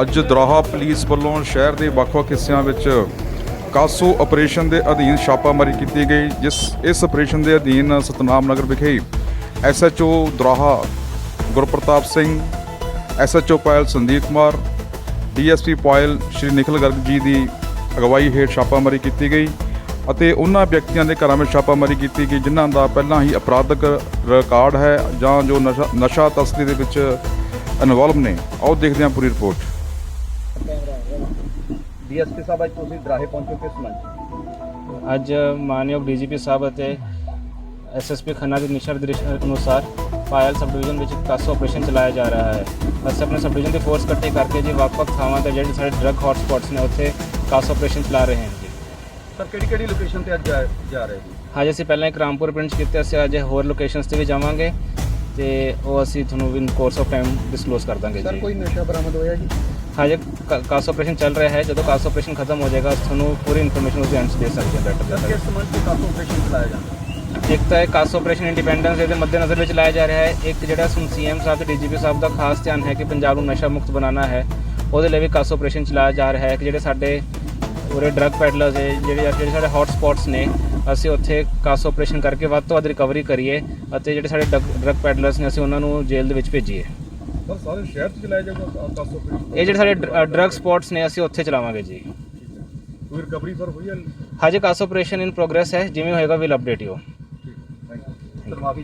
ਅੱਜ ਦਰਾਹਾ ਪੁਲਿਸ ਵੱਲੋਂ ਸ਼ਹਿਰ ਦੇ ਵੱਖ-ਵੱਖ ਹਿੱਸਿਆਂ ਵਿੱਚ ਕਾਸੋ ਆਪਰੇਸ਼ਨ ਦੇ ਅਧੀਨ ਛਾਪਾਮਾਰੀ ਕੀਤੀ ਗਈ, ਜਿਸ, ਇਸ ਆਪਰੇਸ਼ਨ ਦੇ ਅਧੀਨ ਸਤਨਾਮ ਨਗਰ ਵਿਖੇ SHO Doraha Gurpartap Singh, SHO Payal Sandeep Kumar, DSP Payal Shri Nikhil Garg ji ਦੀ ਅਗਵਾਈ ਹੇਠ ਛਾਪਾਮਾਰੀ ਕੀਤੀ ਗਈ ਅਤੇ ਉਹਨਾਂ ਵਿਅਕਤੀਆਂ ਦੇ ਘਰਾਂ ਵਿੱਚ ਛਾਪਾਮਾਰੀ ਕੀਤੀ ਗਈ, ਜਿਨ੍ਹਾਂ ਦਾ ਪਹਿਲਾਂ ਹੀ ਅਪਰਾਧਕ ਰਿਕਾਰਡ ਹੈ ਜਾਂ ਜੋ ਨਸ਼ਾ ਨਸ਼ਾ ਤਸਕਰੀ ਦੇ ਵਿੱਚ ਇਨਵੋਲਵ ਨੇ। ਆਓ ਦੇਖਦੇ ਹਾਂ ਪੂਰੀ ਰਿਪੋਰਟ। ਡੀਐਸਪੀ ਸਾਹਿਬ ਅੱਜ ਤੁਸੀਂ ਦਰਾਹੇ ਪਹੁੰਚੋ ਕਿਸ ਮੰਚ ਅੱਜ ਮਾਨਯੋਗ ਡੀਜੀਪੀ ਸਾਹਿਬ ਅਤੇ ਐਸਐਸਪੀ ਖੰਨਾ ਦੇ ਨਿਸ਼ਰ ਦ੍ਰਿਸ਼ ਅਨੁਸਾਰ ਪਾਇਲ ਸਬ ਡਿਵੀਜ਼ਨ ਵਿੱਚ ਕਾਸੋ ਆਪਰੇਸ਼ਨ ਚਲਾਇਆ ਜਾ ਰਿਹਾ ਹੈ ਅਸੀਂ ਆਪਣੇ ਸਬ ਡਿਵੀਜ਼ਨ ਦੀ ਫੋਰਸ ਇਕੱਠੀ ਕਰਕੇ ਜੀ ਵੱਖ-ਵੱਖ ਥਾਵਾਂ ਤੇ ਜਿਹੜੇ ਸਾਡੇ ਡਰੱਗ ਹੌਟ ਸਪੌਟਸ ਨੇ ਉੱਥੇ ਕਾਸੋ ਆਪਰੇਸ਼ਨ ਚਲਾ ਰਹੇ ਹਾਂ ਜੀ ਸਰ ਕਿਹੜੀ ਕਿਹੜੀ ਲੋਕੇਸ਼ਨ ਤੇ ਅੱਜ ਜਾ ਰਹੇ ਜੀ ਅੱਜ ਅਸੀਂ ਪਹਿਲਾਂ ਇੱਕ ਰਾਮਪੁਰ ਪਿੰਡ 'ਚ ਕੀਤੇ ਅਸੀਂ ਅੱਜ ਹੋਰ ਲੋਕੇਸ਼ਨਸ ਤੇ ਵੀ ਜਾਵਾਂਗੇ ਤੇ ਉਹ ਅਸੀਂ ਤੁਹਾਨੂੰ in course of time disclose ਕਰ ਦਾਂਗੇ ਜੀ ਨਸ਼ਾ ਬਰਾਮਦ ਹੋਇਆ ਜੀ ਹਜੇ ਕਾਸੋ ਆਪਰੇਸ਼ਨ ਚੱਲ ਰਿਹਾ ਹੈ ਜਦੋਂ ਕਾਸੋ ਆਪਰੇਸ਼ਨ ਖਤਮ ਹੋ ਜਾਏਗਾ ਤੁਹਾਨੂੰ ਪੂਰੀ ਇਨਫੋਰਮੇਸ਼ਨ ਉਸ ਦੇ ਐਂਡ ਦੇ ਸਕਦੇ ਹਾਂ ਲੈਟਰ ਕਿਸ ਮੰਚ ਤੇ ਕਾਸੋ ਆਪਰੇਸ਼ਨ ਚਲਾਇਆ ਜਾਂਦਾ ਇੱਕ ਤਾਂ ਇਹ ਕਾਸੋ ਆਪਰੇਸ਼ਨ ਇੰਡੀਪੈਂਡੈਂਸ ਦੇ ਮੱਦੇਨਜ਼ਰ ਵਿੱਚ ਲਾਇਆ ਜਾ ਰਿਹਾ ਹੈ ਇੱਕ ਜਿਹੜਾ ਸੁਣ ਸੀਐਮ ਸਾਹਿਬ ਤੇ ਡੀਜੀਪੀ ਸਾਹਿਬ ਦਾ ਖਾਸ ਧਿਆਨ ਹੈ ਕਿ ਪੰਜਾਬ ਨੂੰ ਨਸ਼ਾ ਮੁਕਤ ਬਣਾਉਣਾ ਹੈ ਉਹਦੇ ਲਈ ਵੀ ਕਾਸੋ ਆਪਰੇਸ਼ਨ ਚਲਾਇਆ ਜਾ ਰਿਹਾ ਹੈ ਕਿ ਜਿਹੜੇ ਸਾਡੇ ਉਰੇ ਡਰੱਗ ਪੈਡਲਰਸ ਹੈ ਜਿਹੜੇ ਜਿਹੜੇ ਸਾਡੇ ਹੌਟ ਸਪੌਟਸ ਨੇ ਅਸੀਂ ਉੱਥੇ ਕਾਸੋ ਆਪਰੇਸ਼ਨ ਕਰਕੇ ਵੱਧ ਤੋਂ ਵੱਧ ਰਿਕਵਰੀ ਕਰੀਏ ਅਤੇ ਜਿਹੜੇ ਸਾਡੇ ਡਰੱਗ ਪੈਡਲਰਸ ਨੇ ਅਸੀਂ ਉਹਨਾਂ ਨੂੰ ਜੇਲ੍ਹ ਦੇ ਵਿੱਚ ਭੇਜੀਏ ਸਰ ਸਾਰੇ ਸ਼ਹਿਰ ਚ ਚਲਾਇਆ ਜਾਊਗਾ ਕਾਸੋ ਆਪਰੇਸ਼ਨ ਇਹ ਜਿਹੜੇ ਸਾਡੇ ਡਰੱਗ ਸਪੌਟਸ ਨੇ ਅਸੀਂ ਉੱਥੇ ਚਲਾਵਾਂਗੇ ਜੀ। ਕੋਈ ਰਿਕਵਰੀ ਸਰ ਹੋਈ ਹੈ? ਹਜੇ ਕਾਸੋ ਆਪਰੇਸ਼ਨ ਇਨ ਪ੍ਰੋਗਰੈਸ ਹੈ ਜਿਵੇਂ ਹੋਏਗਾ ਵਿਲ ਅਪਡੇਟ ਯੂ ਸਰ ਮਾਫੀ